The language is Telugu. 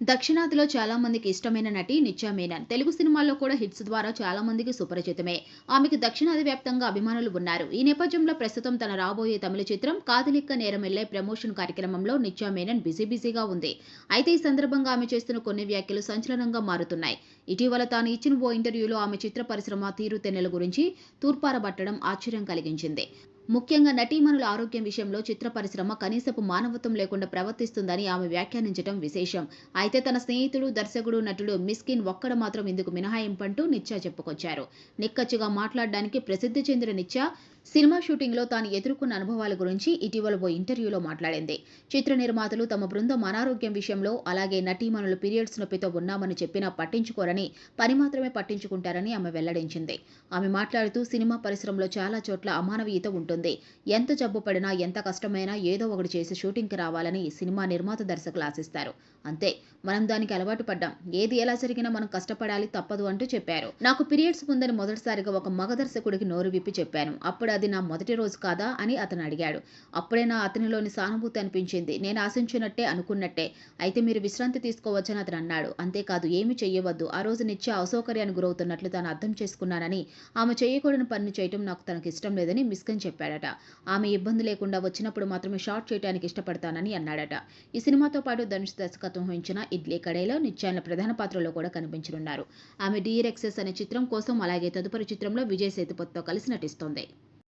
దక్షిణాదిలో చాలా మందికి ఇష్టమైన నటి నిత్యా మేనన్. తెలుగు సినిమాల్లో కూడా హిట్స్ ద్వారా చాలా మందికి సుపరిచితమే. ఆమెకు దక్షిణాది వ్యాప్తంగా అభిమానులు ఉన్నారు. ఈ నేపథ్యంలో ప్రస్తుతం తన రాబోయే తమిళ చిత్రం కాదలిక్క నేరమెల్లే ప్రమోషన్ కార్యక్రమంలో నిత్యా మేనన్ బిజీ బిజీగా ఉంది. అయితే ఈ సందర్భంగా ఆమె చేస్తున్న కొన్ని వ్యాఖ్యలు సంచలనంగా మారుతున్నాయి. ఇటీవల తాను ఇచ్చిన ఓ ఇంటర్వ్యూలో ఆమె చిత్ర పరిశ్రమ తీరుతెన్నుల గురించి తూర్పారబట్టడం ఆశ్చర్యం కలిగించింది. ముఖ్యంగా నటీమణుల ఆరోగ్యం విషయంలో చిత్ర పరిశ్రమ కనీసపు మానవత్వం లేకుండా ప్రవర్తిస్తుందని ఆమె వ్యాఖ్యానించడం విశేషం. అయితే తన స్నేహితుడు దర్శకుడు నటుడు మిస్కిన్ ఒక్కడ మాత్రం ఇందుకు మినహాయింపంటూ నిత్యా చెప్పుకొచ్చారు. నిక్కచ్చిగా మాట్లాడడానికి ప్రసిద్ధి చెందిన నిత్యా సినిమా షూటింగ్లో తాను ఎదుర్కొన్న అనుభవాల గురించి ఇటీవల ఓ ఇంటర్వ్యూలో మాట్లాడింది. చిత్ర నిర్మాతలు తమ బృందం అనారోగ్యం విషయంలో అలాగే నటీమణులు పీరియడ్స్ నొప్పితో ఉన్నామని చెప్పినా పట్టించుకోరని పని మాత్రమే పట్టించుకుంటారని ఆమె వెల్లడించింది. ఆమె మాట్లాడుతూ సినిమా పరిశ్రమలో చాలా చోట్ల అమానవీయత ఉంటుంది. ఎంత జబ్బు పడినా ఎంత కష్టమైనా ఏదో ఒకటి చేసి షూటింగ్కి రావాలని సినిమా నిర్మాత దర్శకులు ఆశిస్తారు. అంతే మనం దానికి అలవాటు పడ్డాం. ఏది ఎలా జరిగినా మనం కష్టపడాలి తప్పదు అంటూ చెప్పారు. నాకు పీరియడ్స్ ఉందని మొదటిసారిగా ఒక మగ దర్శకుడికి నోరు విప్పి చెప్పాను. అప్పుడు అది నా మొదటి రోజు కాదా అని అతను అడిగాడు. అప్పుడే నా అతనిలోని సానుభూతి అనిపించింది. నేను ఆశించినట్టే అనుకున్నట్టే. అయితే మీరు విశ్రాంతి తీసుకోవచ్చని అతను అన్నాడు. అంతేకాదు ఏమి చెయ్యవద్దు. ఆ రోజు నిత్య అసౌకర్యానికి గురవుతున్నట్లు తాను అర్థం చేసుకున్నానని ఆమె చేయకూడని పని చేయటం నాకు తనకు ఇష్టం లేదని మిస్కన్ చెప్పాడట. ఆమె ఇబ్బంది లేకుండా వచ్చినప్పుడు మాత్రమే షార్ట్ చేయడానికి ఇష్టపడతానని అన్నాడట. ఈ సినిమాతో పాటు ధనుష్ దర్శకత్వం వహించిన ఇడ్లీ కడైలో నిత్యాన్న ప్రధాన పాత్రలో కూడా కనిపించనున్నారు. ఆమె డిఆర్ఎక్సెస్ అనే చిత్రం కోసం అలాగే తదుపరి చిత్రంలో విజయ్ సేతుపతితో కలిసి నటిస్తోంది.